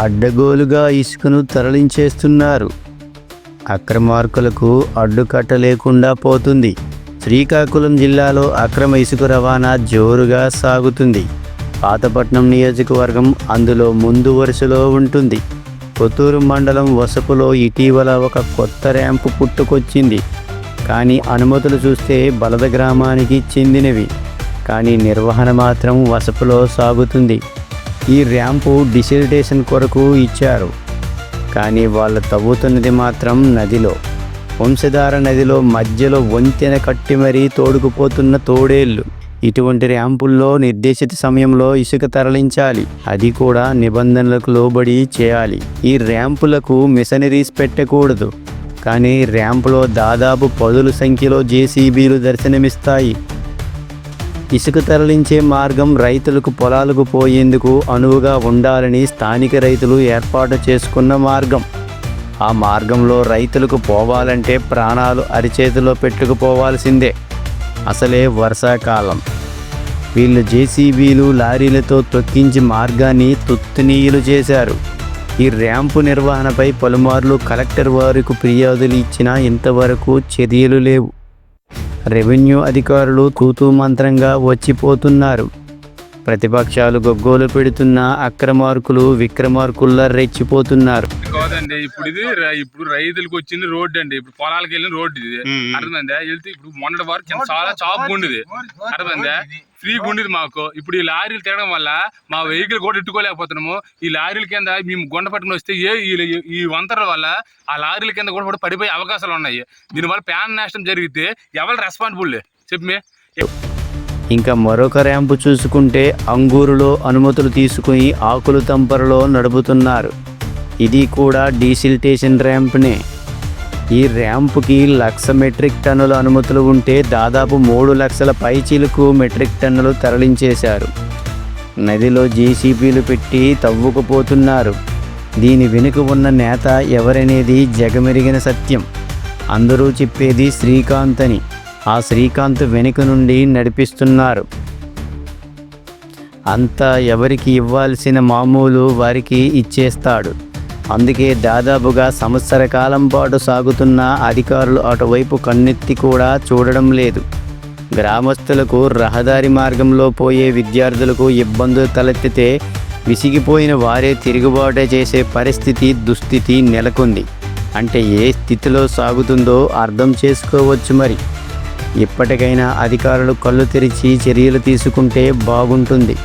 అడ్డగోలుగా ఇసుకను తరలించేస్తున్నారు. అక్రమార్కులకు అడ్డుకట్ట లేకుండా పోతుంది. శ్రీకాకుళం జిల్లాలో అక్రమ ఇసుక రవాణా జోరుగా సాగుతుంది. పాతపట్నం నియోజకవర్గం అందులో ముందు వరుసలో ఉంటుంది. కొత్తూరు మండలం వసపులో ఇటీవల ఒక కొత్త ర్యాంపు పుట్టుకొచ్చింది. కానీ అనుమతులు చూస్తే బలద గ్రామానికి చెందినవి. కానీ నిర్వహణ మాత్రం వసపులో సాగుతుంది. ఈ ర్యాంపు డిసిల్టేషన్ కొరకు ఇచ్చారు. కానీ వాళ్ళు తవ్వుతున్నది మాత్రం నదిలో వంశధార నదిలో మధ్యలో వంతెన కట్టి మరీ తోడుకుపోతున్న తోడేళ్ళు. ఇటువంటి ర్యాంపుల్లో నిర్దేశిత సమయంలో ఇసుక తరలించాలి. అది కూడా నిబంధనలకు లోబడి చేయాలి. ఈ ర్యాంపులకు మిషనరీస్ పెట్టకూడదు. కానీ ర్యాంపులో దాదాపు పదుల సంఖ్యలో జేసీబీలు దర్శనమిస్తాయి. ఇసుక తరలించే మార్గం రైతులకు పొలాలకు పోయేందుకు అనువుగా ఉండాలని స్థానిక రైతులు ఏర్పాటు చేసుకున్న మార్గం. ఆ మార్గంలో రైతులకు పోవాలంటే ప్రాణాలు అరిచేతిలో పెట్టుకుపోవాల్సిందే. అసలే వర్షాకాలం వీళ్ళు జేసీబీలు లారీలతో తొక్కించి మార్గాన్ని తుత్తునీయులు చేశారు. ఈ ర్యాంపు నిర్వహణపై పలుమార్లు కలెక్టర్ వారికి ఫిర్యాదులు ఇచ్చినా ఇంతవరకు చర్యలు లేవు. రెవెన్యూ అధికారులు తూతూ మంత్రంగా వచ్చిపోతున్నారు. ప్రతిపక్షాలు గొగ్గోలు పెడుతున్న అక్రమార్కులు విక్రమార్కుల్లా రెచ్చిపోతున్నారు. కాదండి ఇప్పుడు ఇది ఇప్పుడు రైతులకు వచ్చింది రోడ్డు అండి. ఇప్పుడు పొలాలకు వెళ్ళిన రోడ్డు ఇది. అర్థమైందా? వెళ్తే ఇప్పుడు మొన్నటి వరకు చాలా చాపు ఉండేది. అర్థమైందా? ఫ్రీగా ఉండేది మాకు. ఇప్పుడు ఈ లారీలు తినడం వల్ల మా వెహికల్ కూడా ఇట్టుకోలేకపోతున్నాము. ఈ లారీల కింద మేము గుండ పట్టుకుని వస్తే ఏ ఈ- ఈ వల్ల ఆ లారీల కింద కూడా పడిపోయే అవకాశాలు ఉన్నాయి. దీనివల్ల ప్యాన్ నష్టం జరిగితే ఎవరు రెస్పాన్సిబుల్ చెప్పి ఇంకా మరొక ర్యాంపు చూసుకుంటే అంగూరులో అనుమతులు తీసుకుని ఆకులు తంపరలో నడుపుతున్నారు. ఇది కూడా డీసిల్టేషన్ ర్యాంప్నే ఈ ర్యాంప్కి లక్ష మెట్రిక్ టన్నుల అనుమతులు ఉంటే దాదాపు మూడు లక్షల పైచీలకు మెట్రిక్ టన్నులు తరలించేశారు. నదిలో జేసీబీలు పెట్టి తవ్వుకుపోతున్నారు. దీని వెనుక ఉన్న నేత ఎవరనేది జగమెరిగిన సత్యం. అందరూ చెప్పేది శ్రీకాంత్ అని ఆ శ్రీకాంత్ వెనుక నుండి నడిపిస్తున్నారు. అంతా ఎవరికి ఇవ్వాల్సిన మామూలు వారికి ఇచ్చేస్తాడు. అందుకే దాదాపుగా సంవత్సర కాలం పాటు సాగుతున్న అధికారులు అటువైపు కన్నెత్తి కూడా చూడడం లేదు. గ్రామస్తులకు రహదారి మార్గంలో పోయే విద్యార్థులకు ఇబ్బందులు తలెత్తితే విసిగిపోయిన వారే తిరుగుబాటు చేసే పరిస్థితి దుస్థితి నెలకొంది. అంటే ఏ స్థితిలో సాగుతుందో అర్థం చేసుకోవచ్చు మరి. ఇప్పటికైనా అధికారులు కళ్ళు తెరిచి చర్యలు తీసుకుంటే బాగుంటుంది.